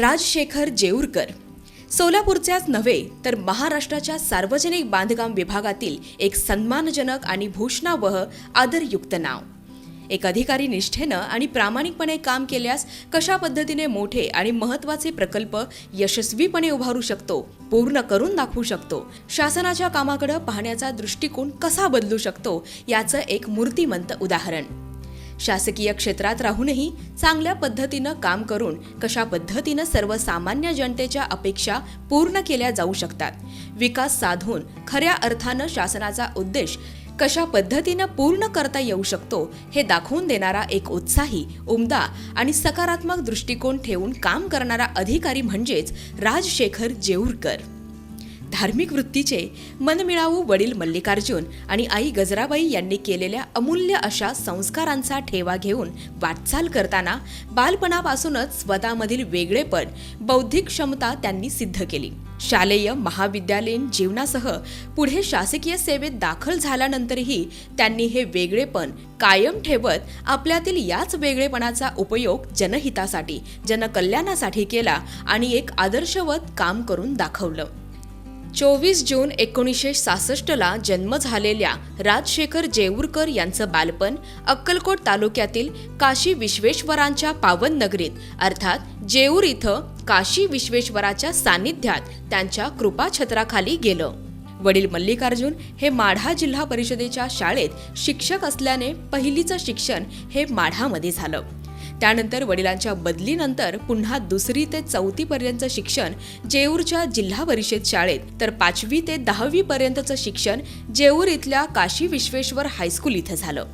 राजशेखर जेऊरकर. सोलापूरच्याच नव्हे तर महाराष्ट्राच्या सार्वजनिक बांधकाम विभागातील एक सन्मानजनक आणि भूषणावह आदरयुक्त नाव. एक अधिकारी निष्ठेनं आणि प्रामाणिकपणे काम केल्यास कशा पद्धतीने मोठे आणि महत्त्वाचे प्रकल्प यशस्वीपणे उभारू शकतो पूर्ण करून दाखवू शकतो शासनाच्या कामाकडे पाहण्याचा दृष्टिकोन कसा बदलू शकतो याचं एक मूर्तिमंत उदाहरण. शासकीय क्षेत्रात राहूनही चांगल्या पद्धतीनं काम करून कशा पद्धतीनं सर्वसामान्य जनतेच्या अपेक्षा पूर्ण केल्या जाऊ शकतात. विकास साधून खऱ्या अर्थानं शासनाचा उद्देश कशा पद्धतीनं पूर्ण करता येऊ शकतो हे दाखवून देणारा एक उत्साही उमदा आणि सकारात्मक दृष्टिकोन ठेवून काम करणारा अधिकारी म्हणजेच राजशेखर जेऊरकर. धार्मिक वृत्तीचे मनमिळावू वडील मल्लिकार्जुन आणि आई गजराबाई यांनी केलेल्या अमूल्य अशा संस्कारांचा ठेवा घेऊन वाटचाल करताना बालपणापासूनच स्वतःमधील वेगळेपण बौद्धिक क्षमता त्यांनी सिद्ध केली. शालेय महाविद्यालयीन जीवनासह पुढे शासकीय सेवेत दाखल झाल्यानंतरही त्यांनी हे वेगळेपण कायम ठेवत आपल्यातील याच वेगळेपणाचा उपयोग जनहितासाठी जनकल्याणासाठी केला आणि एक आदर्शवत काम करून दाखवलं. चोवीस जून एकोणीसशे सासष्टला जन्म झालेल्या राजशेखर जेऊरकर यांचं बालपण अक्कलकोट तालुक्यातील काशी विश्वेश्वरांच्या पावन नगरीत अर्थात जेऊर इथं काशी विश्वेश्वराच्या सान्निध्यात त्यांच्या कृपाछत्राखाली गेलं. वडील मल्लिकार्जुन हे माढा जिल्हा परिषदेच्या शाळेत शिक्षक असल्याने पहिलीचं शिक्षण हे माढामध्ये झालं. त्यानंतर वडिलांच्या बदलीनंतर पुन्हा दुसरी ते चौथीपर्यंतचं शिक्षण जेऊरच्या जिल्हा परिषद शाळेत तर पाचवी ते दहावी पर्यंतचं शिक्षण जेऊर इथल्या काशी विश्वेश्वर हायस्कूल इथं झालं.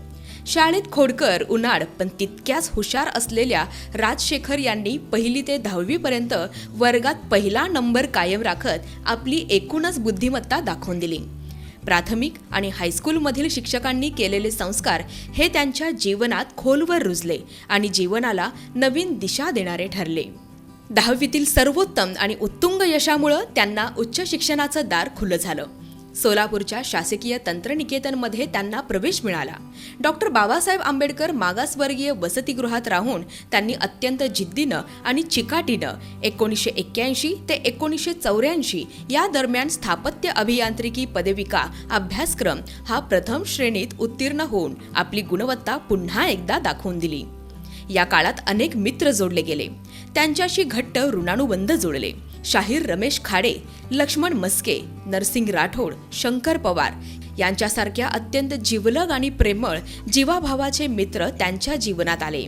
शाळेत खोडकर उन्हाळ पण तितक्याच हुशार असलेल्या राजशेखर यांनी पहिली ते दहावीपर्यंत वर्गात पहिला नंबर कायम राखत आपली एकूणच बुद्धिमत्ता दाखवून दिली. प्राथमिक आणि हायस्कूलमधील शिक्षकांनी केलेले संस्कार हे त्यांच्या जीवनात खोलवर रुजले आणि जीवनाला नवीन दिशा देणारे ठरले. दहावीतील सर्वोत्तम आणि उत्तुंग यशामुळं त्यांना उच्च शिक्षणाचं दार खुलं झालं. सोलापूरच्या शासकीय तंत्रनिकेतनमध्ये त्यांना प्रवेश मिळाला. डॉक्टर बाबासाहेब आंबेडकर मागासवर्गीय वसतिगृहात राहून त्यांनी अत्यंत जिद्दीनं आणि चिकाटीनं एकोणीसशे एक्क्याऐंशी ते एकोणीसशे चौऱ्याऐंशी या दरम्यान स्थापत्य अभियांत्रिकी पदविका अभ्यासक्रम हा प्रथम श्रेणीत उत्तीर्ण होऊन आपली गुणवत्ता पुन्हा एकदा दाखवून दिली. या काळात अनेक मित्र जोडले गेले. त्यांच्याशी घट्ट ऋणानुबंध जोडले. शाहीर रमेश खाडे लक्ष्मण मस्के नरसिंग राठोड शंकर पवार यांच्यासारख्या अत्यंत जिवलग आणि प्रेमळ जीवाभावाचे मित्र त्यांच्या जीवनात आले.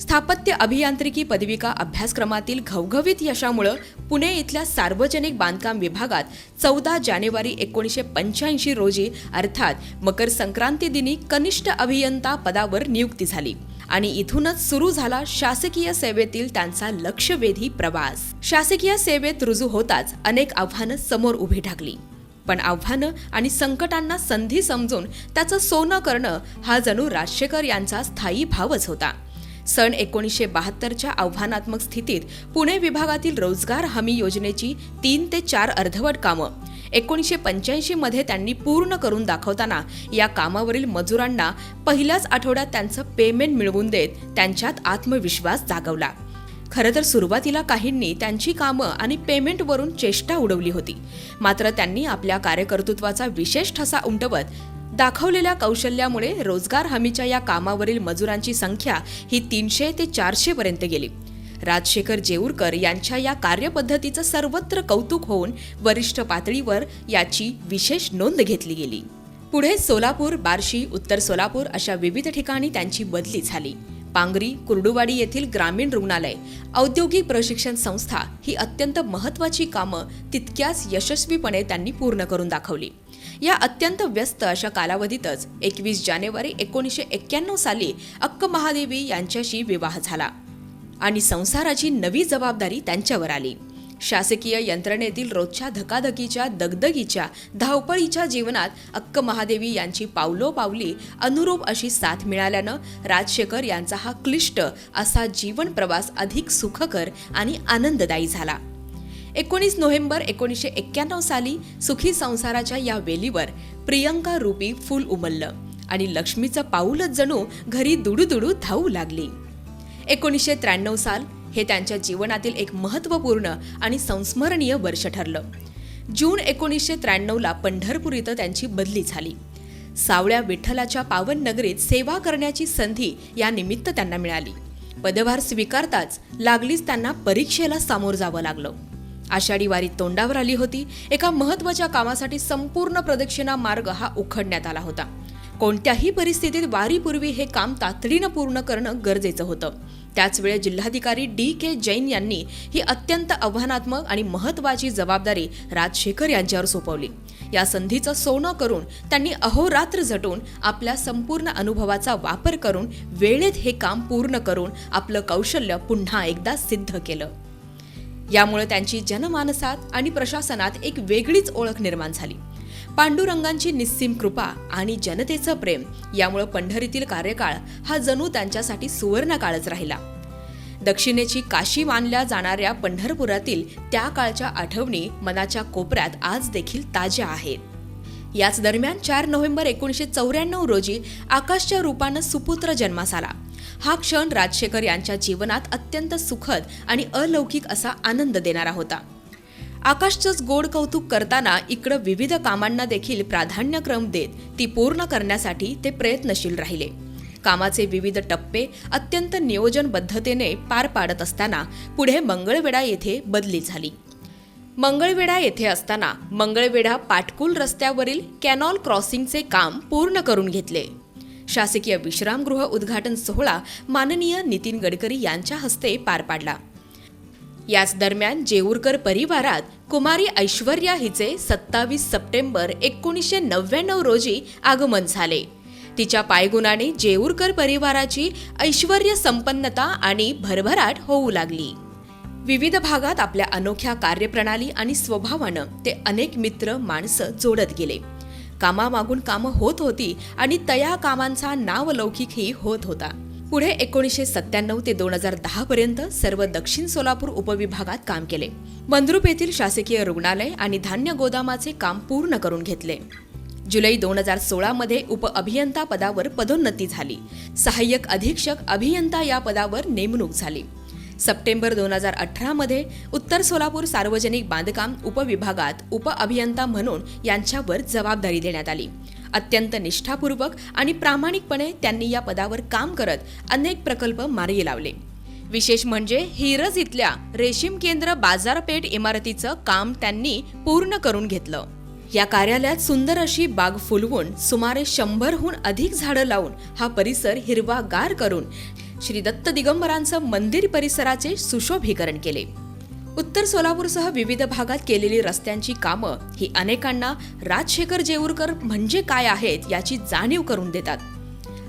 स्थापत्य अभियांत्रिकी पदविका अभ्यासक्रमातील घवघवीत यशामुळं पुणे इथल्या सार्वजनिक बांधकाम विभागात चौदा जानेवारी एकोणीसशे पंच्याऐंशी रोजी अर्थात मकर संक्रांती दिनी कनिष्ठ अभियंता पदावर नियुक्ती झाली. आणि इथूनच सुरू झाला शासकीय सेवेतील त्यांचा लक्षवेधी प्रवास. शासकीय सेवेत रुजू होताच अनेक आव्हानं समोर उभी ठाकली पण आव्हानं आणि संकटांना संधी समजून त्याचं सोनं करणं हा जणू राजशेखर यांचा स्थायी भावच होता. सन एकोणीसशे बहात्तरच्या आव्हानात्मक स्थितीत पुणे विभागातील रोजगार हमी योजनेची तीन ते चार अर्धवट कामं एकोणीसशे पंच्याऐंशीमध्ये त्यांनी पूर्ण करून दाखवताना या कामावरील मजुरांना पहिल्याच आठवड्यात त्यांचं पेमेंट मिळवून देत त्यांच्यात आत्मविश्वास जागवला. खरं तर सुरुवातीला काहींनी त्यांची कामं आणि पेमेंटवरून चेष्टा उडवली होती. मात्र त्यांनी आपल्या कार्यकर्तृत्वाचा विशेष ठसा उमटवत दाखवलेल्या कौशल्यामुळे रोजगार हमीच्या या कामावरील मजुरांची संख्या ही तीनशे ते चारशेपर्यंत गेली. राजशेखर जेऊरकर यांच्या या कार्यपद्धतीचं सर्वत्र कौतुक होऊन वरिष्ठ पातळीवर याची विशेष नोंद घेतली गेली. पुढे सोलापूर बार्शी उत्तर सोलापूर अशा विविध ठिकाणी त्यांची बदली झाली. पांगरी कुर्डुवाडी येथील ग्रामीण रुग्णालय औद्योगिक प्रशिक्षण संस्था ही अत्यंत महत्त्वाची कामं तितक्याच यशस्वीपणे त्यांनी पूर्ण करून दाखवली. या अत्यंत व्यस्त अशा कालावधीतच एकवीस जानेवारी एकोणीसशे एक्क्याण्णव साली अक्क महादेवी यांच्याशी विवाह झाला. आणि संसाराची नवी जबाबदारी त्यांच्यावर आली. शासकीय यंत्रणेतील रोजच्या धकाधकीच्या दगदगीच्या धावपळीच्या जीवनात अक्क महादेवी यांची पावलोपावली अनुरूप अशी साथ मिळाल्यानं राजशेखर यांचा हा क्लिष्ट असा जीवन प्रवास अधिक सुखकर आणि आनंददायी झाला. एकोणीस नोव्हेंबर एकोणीसशे एक्क्याण्णव साली सुखी संसाराच्या या वेलीवर प्रियंका रूपी फुल उमललं आणि लक्ष्मीचं पाऊलच जणू घरी दुडू दुडू धावू लागली. एकोणीसशे त्र्याण्णव साल हे त्यांच्या जीवनातील एक महत्त्वपूर्ण आणि संस्मरणीय वर्ष ठरलं. जून एकोणीसशे त्र्याण्णवला पंढरपूर इथं त्यांची बदली झाली. सावळ्या विठ्ठलाच्या पावन नगरीत सेवा करण्याची संधी या निमित्त त्यांना मिळाली. पदभार स्वीकारताच लागलीच त्यांना परीक्षेला सामोर जावं लागलं. आषाढी वारी तोंडावर आली होती. एका महत्त्वाच्या कामासाठी संपूर्ण प्रदक्षिणा मार्ग हा उखडण्यात आला होता. कोणत्याही परिस्थितीत वारीपूर्वी हे काम तातडीनं पूर्ण करणं गरजेचं होतं. त्याचवेळी जिल्हाधिकारी डी के जैन यांनी ही अत्यंत आव्हानात्मक आणि महत्वाची जबाबदारी राजशेखर यांच्यावर सोपवली. या संधीचं सोनं करून त्यांनी अहोरात्र झटून आपल्या संपूर्ण अनुभवाचा वापर करून वेळेत हे काम पूर्ण करून आपलं कौशल्य पुन्हा एकदा सिद्ध केलं. यामुळे त्यांची जनमानसात आणि प्रशासनात एक वेगळीच ओळख निर्माण झाली. पांडुरंगांची निस्सीम कृपा आणि जनतेचं प्रेम यामुळे पंढरीतील कार्यकाळ हा जणू त्यांच्यासाठी सुवर्ण काळच राहिला. दक्षिणेची काशी मानल्या जाणाऱ्या पंढरपुरातील त्या काळच्या आठवणी मनाच्या कोपऱ्यात आज देखील ताज्या आहेत. याच दरम्यान चार नोव्हेंबर एकोणीसशे चौऱ्याण्णव रोजी आकाशच्या रूपानं सुपुत्र जन्मास आला. हा क्षण राजशेखर यांच्या जीवनात अत्यंत सुखद आणि अलौकिक असा आनंद देणारा होता. आकाशचंच गोड कौतुक करताना इकडं विविध कामांना देखील प्राधान्यक्रम देत ती पूर्ण करण्यासाठी ते प्रयत्नशील राहिले. कामाचे विविध टप्पे अत्यंत नियोजनबद्धतेने पार पाडत असताना पुढे मंगळवेढा येथे बदली झाली. मंगळवेढा येथे असताना मंगळवेढा पाटकुल रस्त्यावरील कॅनॉल क्रॉसिंगचे काम पूर्ण करून घेतले. शासकीय विश्रामगृह उद्घाटन सोहळा माननीय नितीन गडकरी यांच्या हस्ते पार पाडला. याच दरम्यान जेऊरकर परिवारात कुमारी ऐश्वर्या हिचे सत्तावीस सप्टेंबर एकोणीसशे नव्याण्णव रोजी आगमन झाले. तिच्या पायगुणाने जेऊरकर परिवाराची ऐश्वर्य संपन्नता आणि भरभराट होऊ लागली. विविध भागात आपल्या अनोख्या कार्यप्रणाली आणि स्वभावानं ते अनेक मित्र माणसं जोडत गेले. कामामागून कामं होत होती आणि तया कामांचा नावलौकिकही होत होता. पुढे एकोणीसशे सत्त्याण्णव ते दोन हजार दहा पर्यंत सर्व दक्षिण सोलापूर उपविभागात काम केले. मंद्रुप येथील शासकीय रुग्णालय आणि धान्य गोदामाचे काम पूर्ण करून घेतले. जुलै दोन हजार सोळामध्ये उप अभियंता पदावर पदोन्नती झाली. सहाय्यक अधीक्षक अभियंता या पदावर नेमणूक झाली. सप्टेंबर दोन हजार अठरामध्ये उत्तर सोलापूर सार्वजनिक बांधकाम उपविभागात उप अभियंता म्हणून यांच्यावर जबाबदारी देण्यात आली. अत्यंत निष्ठापूर्वक आणि प्रामाणिकपणे त्यांनी या पदावर काम करत अनेक प्रकल्प मार्गी लावले. विशेष म्हणजे हिरज इथल्या रेशीम केंद्र बाजारपेठ इमारतीचं काम त्यांनी पूर्ण करून घेतलं. या कार्यालयात सुंदर अशी बाग फुलवून सुमारे शंभरहून अधिक झाडं लावून हा परिसर हिरवागार करून श्री दत्त दिगंबरांचं मंदिर परिसराचे सुशोभीकरण केले. उत्तर सोलापूरसह विविध भागात केलेली रस्त्यांची कामं ही अनेकांना राजशेखर जेऊरकर म्हणजे काय आहेत याची जाणीव करून देतात.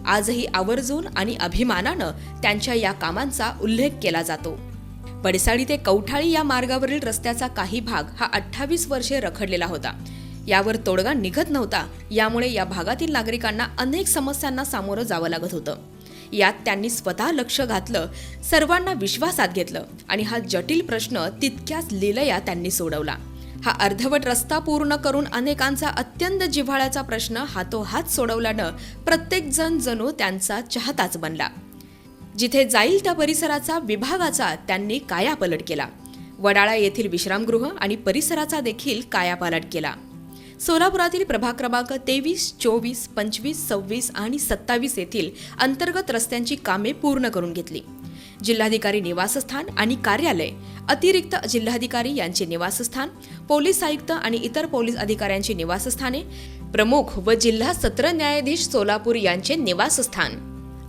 आजही आवर्जून आणि अभिमानानं त्यांच्या या कामांचा उल्लेख केला जातो. पडसाळी ते कौठाळी या मार्गावरील रस्त्याचा काही भाग हा अठ्ठावीस वर्षे रखडलेला होता. यावर तोडगा निघत नव्हता यामुळे या भागातील नागरिकांना अनेक समस्यांना सामोरं जावं लागत होतं. यात त्यांनी स्वतः लक्ष घातलं सर्वांना विश्वासात घेतलं आणि हा जटिल प्रश्न तितक्याच लिलया त्यांनी सोडवला. हा अर्धवट रस्ता पूर्ण करून अनेकांचा अत्यंत जिव्हाळ्याचा प्रश्न हातोहात सोडवल्यानं प्रत्येक जण जणू त्यांचा चाहताच बनला. जिथे जाईल त्या परिसराचा विभागाचा त्यांनी कायापलट केला. वडाळा येथील विश्रामगृह आणि परिसराचा देखील कायापालट केला. सोलापुरातील प्रभाग क्रमांक तेवीस चोवीस पंचवीस सव्वीस आणि सत्तावीस येथील अंतर्गत रस्त्यांची कामे पूर्ण करून घेतली. जिल्हाधिकारी निवासस्थान आणि कार्यालय अतिरिक्त जिल्हाधिकारी यांचे निवासस्थान पोलीस आयुक्त आणि इतर पोलीस अधिकाऱ्यांची निवासस्थाने प्रमुख व जिल्हा सत्र न्यायाधीश सोलापूर यांचे निवासस्थान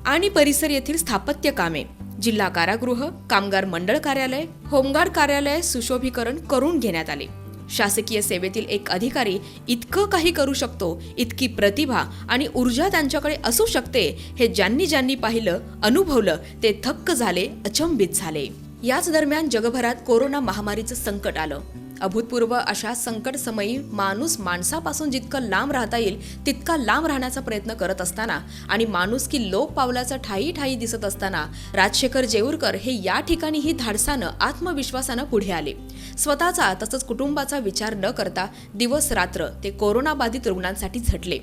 आणि परिसर येथील स्थापत्य कामे जिल्हा कारागृह कामगार मंडळ कार्यालय होमगार्ड कार्यालय सुशोभीकरण करून घेण्यात आले. शासकीय सेवेतील एक अधिकारी इतकं काही करू शकतो इतकी प्रतिभा आणि ऊर्जा त्यांच्याकडे असू शकते हे ज्यांनी ज्यांनी पाहिलं अनुभवलं ते थक्क झाले अचंबित झाले. याच दरम्यान जगभरात कोरोना महामारीचं संकट आलं. अभूतपूर्व अशा संकट समयी माणूस माणसापासून जितकं लांब राहता येईल तितका लांब राहण्याचा प्रयत्न करत असताना आणि माणूस की लोक पावलाचा ठाई ठाई दिसत असताना राजशेखर जेऊरकर हे या ठिकाणीही धाडसानं आत्मविश्वासानं पुढे आले. स्वतःचा तसंच कुटुंबाचा विचार न करता दिवस रात्र ते कोरोनाबाधित रुग्णांसाठी झटले.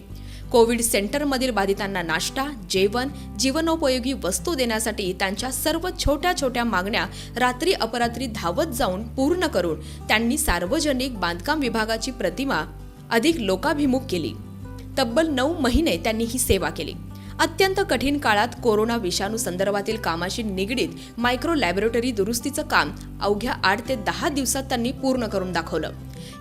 कोविड सेंटरमधील बाधितांना नाश्ता जेवण जीवनोपयोगी वस्तू देण्यासाठी त्यांच्या सर्व छोट्या छोट्या मागण्या रात्री अपरात्री धावत जाऊन पूर्ण करून त्यांनी सार्वजनिक बांधकाम विभागाची प्रतिमा अधिक लोकाभिमुख केली. तब्बल नऊ महिने त्यांनी ही सेवा केली. अत्यंत कठीण काळात कोरोना विषाणू संदर्भातील कामाशी निगडीत मायक्रो लॅबोरेटरी दुरुस्तीचं काम अवघ्या आठ ते दहा दिवसात त्यांनी पूर्ण करून दाखवलं.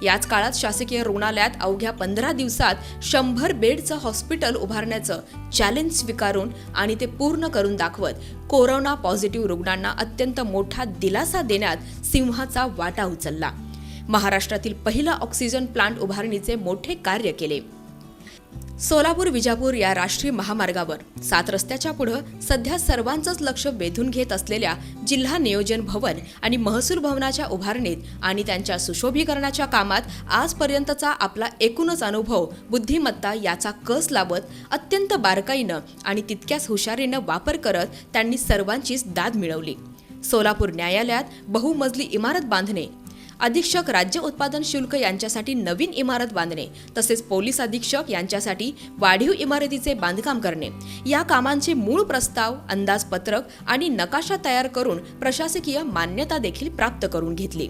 याच काळात शासकीय रुग्णालयात अवघ्या पंधरा दिवसात शंभर बेडचं हॉस्पिटल उभारण्याचं चॅलेंज स्वीकारून आणि ते पूर्ण करून दाखवत कोरोना पॉझिटिव्ह रुग्णांना अत्यंत मोठा दिलासा देण्यात सिंहाचा वाटा उचलला. महाराष्ट्रातील पहिला ऑक्सिजन प्लांट उभारणीचे मोठे कार्य केले. सोलापूर विजापूर या राष्ट्रीय महामार्गावर. सात रस्त्याच्या पुढं सध्या सर्वांचंच लक्ष वेधून घेत असलेल्या जिल्हा नियोजन भवन आणि महसूल भवनाच्या उभारणीत आणि त्यांच्या सुशोभीकरणाच्या कामात आजपर्यंतचा आपला एकूणच अनुभव बुद्धिमत्ता याचा कस लावत अत्यंत बारकाईनं आणि तितक्याच हुशारीनं वापर करत त्यांनी सर्वांचीच दाद मिळवली. सोलापूर न्यायालयात बहुमजली इमारत बांधणे अधीक्षक राज्य उत्पादन शुल्क यांच्यासाठी नवीन इमारत बांधणे तसेच पोलीस अधीक्षक यांच्यासाठी वाढीव इमारतीचे बांधकाम करणे. या कामांचे मूळ प्रस्ताव अंदाजपत्रक आणि नकाशा तयार करून प्रशासकीय मान्यता देखील प्राप्त करून घेतली.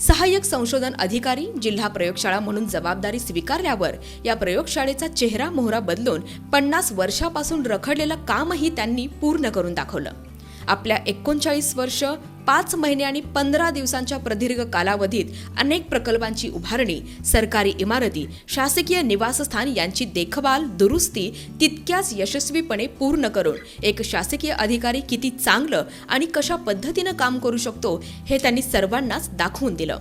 सहाय्यक संशोधन अधिकारी जिल्हा प्रयोगशाळा म्हणून जबाबदारी स्वीकारल्यावर या प्रयोगशाळेचा चेहरा मोहरा बदलून पन्नास वर्षापासून रखडलेलं कामही त्यांनी पूर्ण करून दाखवलं. आपल्या एकोणचाळीस वर्ष पाच महिने आणि पंधरा दिवसांच्या प्रदीर्घ कालावधीत अनेक प्रकल्पांची उभारणी सरकारी इमारती शासकीय निवासस्थान यांची देखभाल दुरुस्ती तितक्याच यशस्वीपणे पूर्ण करून एक शासकीय अधिकारी किती चांगलं आणि कशा पद्धतीनं काम करू शकतो हे त्यांनी सर्वांनाच दाखवून दिलं.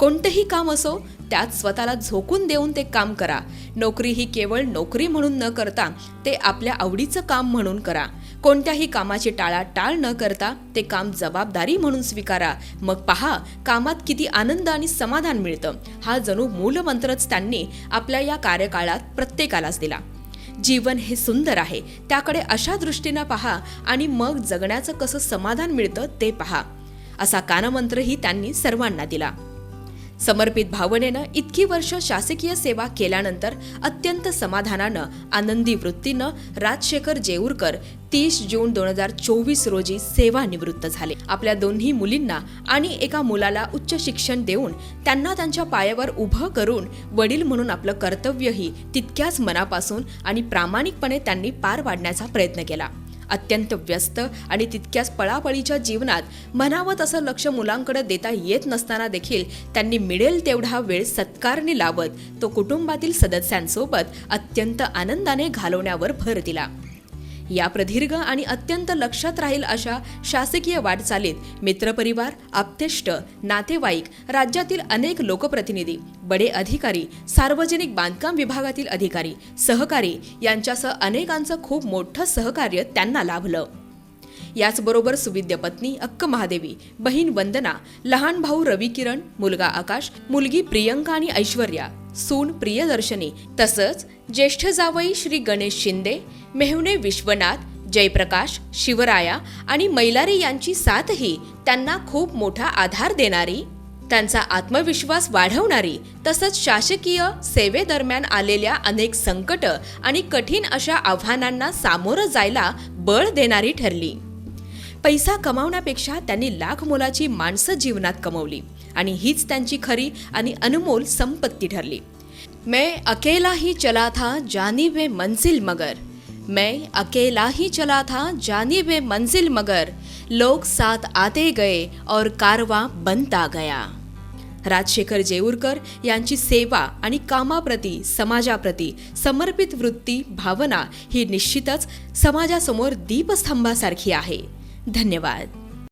कोणतंही काम असो त्यात स्वतःला झोकून देऊन ते काम करा. नोकरी ही केवळ नोकरी म्हणून न करता ते आपल्या आवडीचं काम म्हणून करा. कोणत्याही कामाची टाळाटाळ न करता ते काम जबाबदारी म्हणून स्वीकारा. मग पहा कामात किती आनंद आणि समाधान मिळतं. हा जणू मूलमंत्रच त्यांनी आपल्या या कार्यकाळात प्रत्येकालाच दिला. जीवन हे सुंदर आहे. त्याकडे अशा दृष्टीनं पहा आणि मग जगण्याचं कसं समाधान मिळतं ते पहा. असा कानमंत्रही त्यांनी सर्वांना दिला. समर्पित भावनेनं इतकी वर्ष शासकीय सेवा केल्यानंतर अत्यंत समाधानानं आनंदी वृत्तीनं राजशेखर जेऊरकर तीस जून दोन हजार चोवीस रोजी सेवानिवृत्त झाले. आपल्या दोन्ही मुलींना आणि एका मुलाला उच्च शिक्षण देऊन त्यांना त्यांच्या पायावर उभं करून वडील म्हणून आपलं कर्तव्यही तितक्याच मनापासून आणि प्रामाणिकपणे त्यांनी पार पाडण्याचा प्रयत्न केला. अत्यंत व्यस्त आणि तितक्याच पळापळीच्या जीवनात म्हणावं तसं लक्ष मुलांकडे देता येत नसताना देखील त्यांनी मिळेल तेवढा वेळ सत्कारने लावत तो कुटुंबातील सदस्यांसोबत अत्यंत आनंदाने घालवण्यावर भर दिला. या प्रदीर्घ आणि अत्यंत लक्षात राहील अशा शासकीय वाटचालीत मित्रपरिवार आप्तेष्ट नातेवाईक राज्यातील अनेक लोकप्रतिनिधी बडे अधिकारी सार्वजनिक बांधकाम विभागातील अधिकारी सहकारी यांच्यासह अनेकांचं खूप मोठं सहकार्य त्यांना लाभलं. याचबरोबर सुविद्य पत्नी अक्क महादेवी बहीण वंदना लहान भाऊ रवी किरण मुलगा आकाश मुलगी प्रियंका आणि ऐश्वर्या सून प्रियदर्शनी. तसंच ज्येष्ठ जावई श्री गणेश शिंदे मेहुणे विश्वनाथ जयप्रकाश शिवराया आणि मैलारी यांची साथही त्यांना खूप मोठा आधार देणारी त्यांचा आत्मविश्वास वाढवणारी तसंच शासकीय सेवेदरम्यान आलेल्या अनेक संकट आणि कठीण अशा आव्हानांना सामोरं जायला बळ देणारी ठरली. पैसा कमावण्यापेक्षा त्यांनी लाख मोलाची माणसं जीवनात कमवली. आणि हीच त्यांची खरी आणि अनमोल संपत्ती ठरली. मैं अकेला ही चला था जानिबे मंजिल मगर. मैं अकेला ही चला था जानिबे मंजिल मगर. लोग साथ आते गए और कारवा बनता गया. राजशेखर जेऊरकर यांची सेवा आणि कामाप्रती समाजाप्रती समर्पित वृत्ती भावना ही निश्चितच समाजासमोर दीपस्तंभासारखी आहे. धन्यवाद.